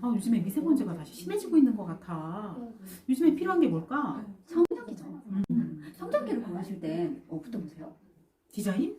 아, 요즘에 미세먼지가 다시 심해지고 있는 것 같아. 요즘에 필요한 게 뭘까? 청정기죠. 음, 청정기를 구하실 땐 뭐부터 보세요? 디자인?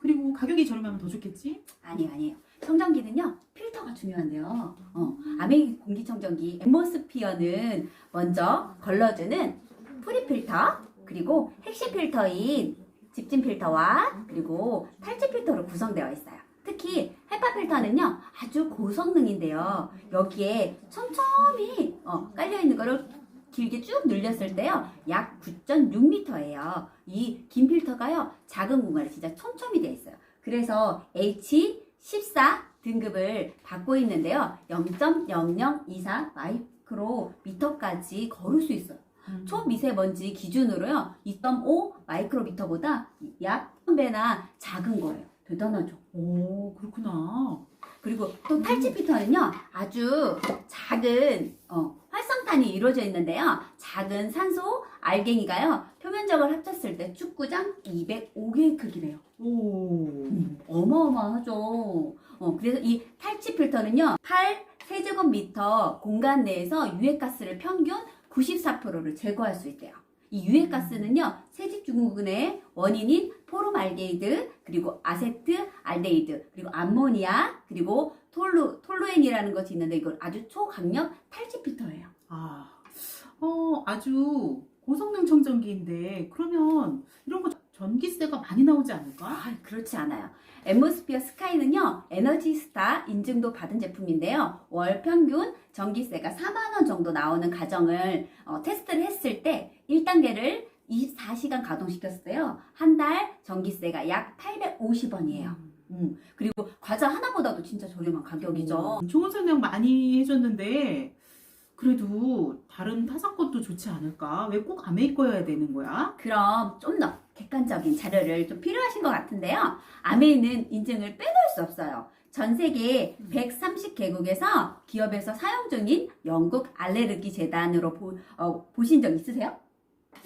그리고 가격이 저렴하면 더 좋겠지? 아니에요, 아니에요. 청정기는요, 필터가 중요한데요. 어, 아메이 공기청정기 엠모스피어는 먼저 걸러주는 프리 필터, 그리고 핵심 필터인 집진 필터와 그리고 탈취 필터로 구성되어 있어요. 특히 헤파 필터는요, 아주 고성능인데요. 여기에 촘촘히 어, 깔려있는 거를 길게 쭉 늘렸을 때요, 약 9.6m예요. 이 긴 필터가요, 작은 공간에 진짜 촘촘히 되어 있어요. 그래서 H14 등급을 받고 있는데요. 0.0024 마이크로미터까지 거를 수 있어요. 음. 초미세먼지 기준으로요. 2.5 마이크로미터보다 약 1배나 작은 거예요. 대단하죠. 오, 그렇구나. 그리고 또 탈취 필터는요. 아주 작은 어, 활성탄이 이루어져 있는데요. 작은 산소 알갱이가요. 표면적을 합쳤을 때 축구장 205개의 크기래요. 오. 음, 어마어마하죠. 어, 그래서 이 탈취 필터는요, 8 세제곱미터 공간 내에서 유해가스를 평균 94%를 제거할 수 있대요. 이 유해가스는요, 세집 증후군의 원인인 알데히드, 그리고 아세트 알데히드, 그리고 암모니아, 그리고 톨루, 톨루엔이라는 것이 있는데 이건 아주 초강력 탈취 필터예요. 아, 어, 아주 고성능 청정기인데, 그러면 이런 거 전기세가 많이 나오지 않을까? 아, 그렇지 않아요. 엠모스피어 스카이는요, 에너지스타 인증도 받은 제품인데요. 월 평균 전기세가 4만 원 정도 나오는 가정을 어, 테스트를 했을 때 1단계를 24시간 가동시켰어요. 한 달 전기세가 약 850원이에요. 음, 그리고 과자 하나보다도 진짜 저렴한 가격이죠. 음, 좋은 설명 많이 해줬는데, 그래도 다른 타사 것도 좋지 않을까? 왜 꼭 아메이 거여야 되는 거야? 그럼 좀 더 객관적인 자료를 좀 필요하신 것 같은데요. 아메이는 인증을 빼놓을 수 없어요. 전 세계 130개국에서 기업에서 사용 중인 영국 알레르기 재단으로 보, 신적 있으세요?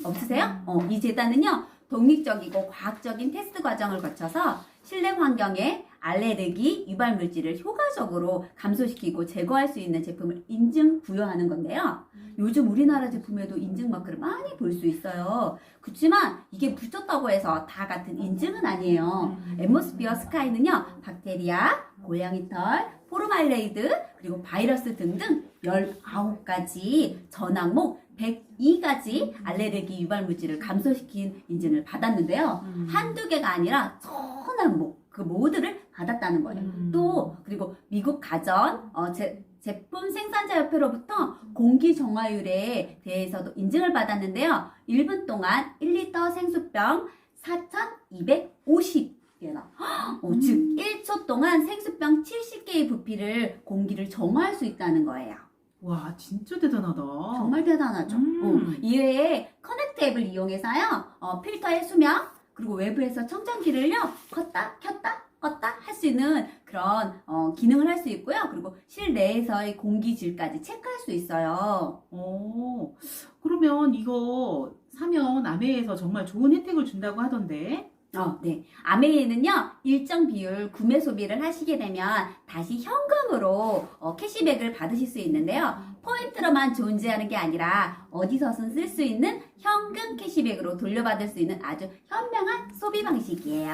없으세요? 어, 이 재단은요, 독립적이고 과학적인 테스트 과정을 거쳐서 실내 환경에 알레르기 유발 물질을 효과적으로 감소시키고 제거할 수 있는 제품을 인증 부여하는 건데요. 요즘 우리나라 제품에도 인증 마크를 많이 볼 수 있어요. 그렇지만 이게 붙였다고 해서 다 같은 인증은 아니에요. 엠모스피어 스카이는요, 박테리아, 고양이 털, 포르말레이드, 그리고 바이러스 등등 19가지 전 항목 102가지 알레르기 유발 물질을 감소시킨 인증을 받았는데요. 음. 한두 개가 아니라 천항목 그 모두를 받았다는 거예요. 음. 또 그리고 미국 가전 어, 제, 제품 생산자 협회로부터 공기 정화율에 대해서도 인증을 받았는데요. 1분 동안 1리터 생수병 4,250개나 어, 음. 즉 1초 동안 생수병 70개의 부피를 공기를 정화할 수 있다는 거예요. 와, 진짜 대단하다. 정말 대단하죠. 음. 어, 이외에 커넥트 앱을 이용해서요, 어, 필터의 수명, 그리고 외부에서 청정기를요, 껐다, 켰다, 껐다 할 수 있는 그런 어, 기능을 할 수 있고요. 그리고 실내에서의 공기질까지 체크할 수 있어요. 어, 그러면 이거 사면 아메이에서 정말 좋은 혜택을 준다고 하던데. 어, 네. 아메이는요, 일정 비율 구매 소비를 하시게 되면 다시 현금으로 어, 캐시백을 받으실 수 있는데요. 포인트로만 존재하는 게 아니라 어디서든 쓸 수 있는 현금 캐시백으로 돌려받을 수 있는 아주 현명한 소비 방식이에요.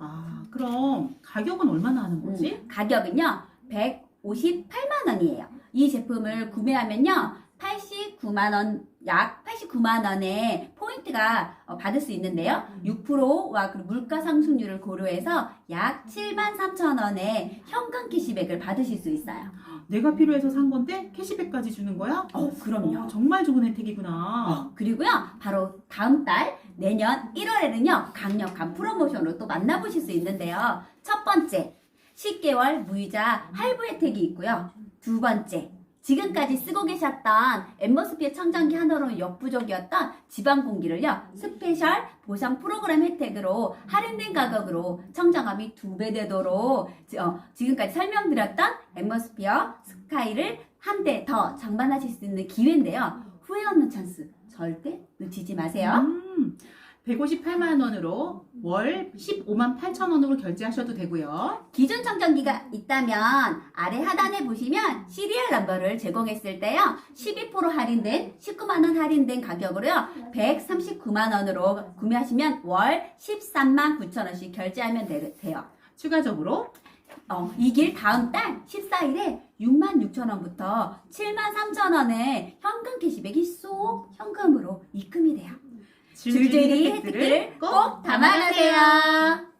아, 그럼 가격은 얼마나 하는 거지? 음, 가격은요, 158만 원이에요. 이 제품을 구매하면요, 89만원, 약 89만원의 포인트가 어, 받을 수 있는데요. 6%와 그 물가 상승률을 고려해서 약 7만 3천 원의 현금 캐시백을 받으실 수 있어요. 내가 필요해서 산 건데 캐시백까지 주는 거야? 어, 그럼요. 어, 정말 좋은 혜택이구나. 어, 그리고요, 바로 다음 달 내년 1월에는요, 강력한 프로모션으로 또 만나보실 수 있는데요. 첫 번째, 10개월 무이자 할부 혜택이 있고요. 두 번째, 지금까지 쓰고 계셨던 엠버스피어 청정기 하나로 역부족이었던 지방 공기를요, 스페셜 보상 프로그램 혜택으로 할인된 가격으로 청정함이 두 배 되도록 지- 어, 지금까지 설명드렸던 엠버스피어 스카이를 한 대 더 장만하실 수 있는 기회인데요. 후회 없는 찬스 절대 놓치지 마세요. 음, 158만 원으로 월 15만 8천 원으로 결제하셔도 되고요. 기존 청정기가 있다면 아래 하단에 보시면 시리얼 넘버를 제공했을 때요. 12% 할인된 19만 원 할인된 가격으로요. 139만 원으로 구매하시면 월 13만 9천 원씩 결제하면 되- 돼요. 추가적으로 어, 이길 다음 달 14일에 6만 6천 원부터 7만 3천 원의 현금 캐시백이 쏙 현금으로 입금이 돼요. 줄줄이 혜택들을 꼭 담아가세요.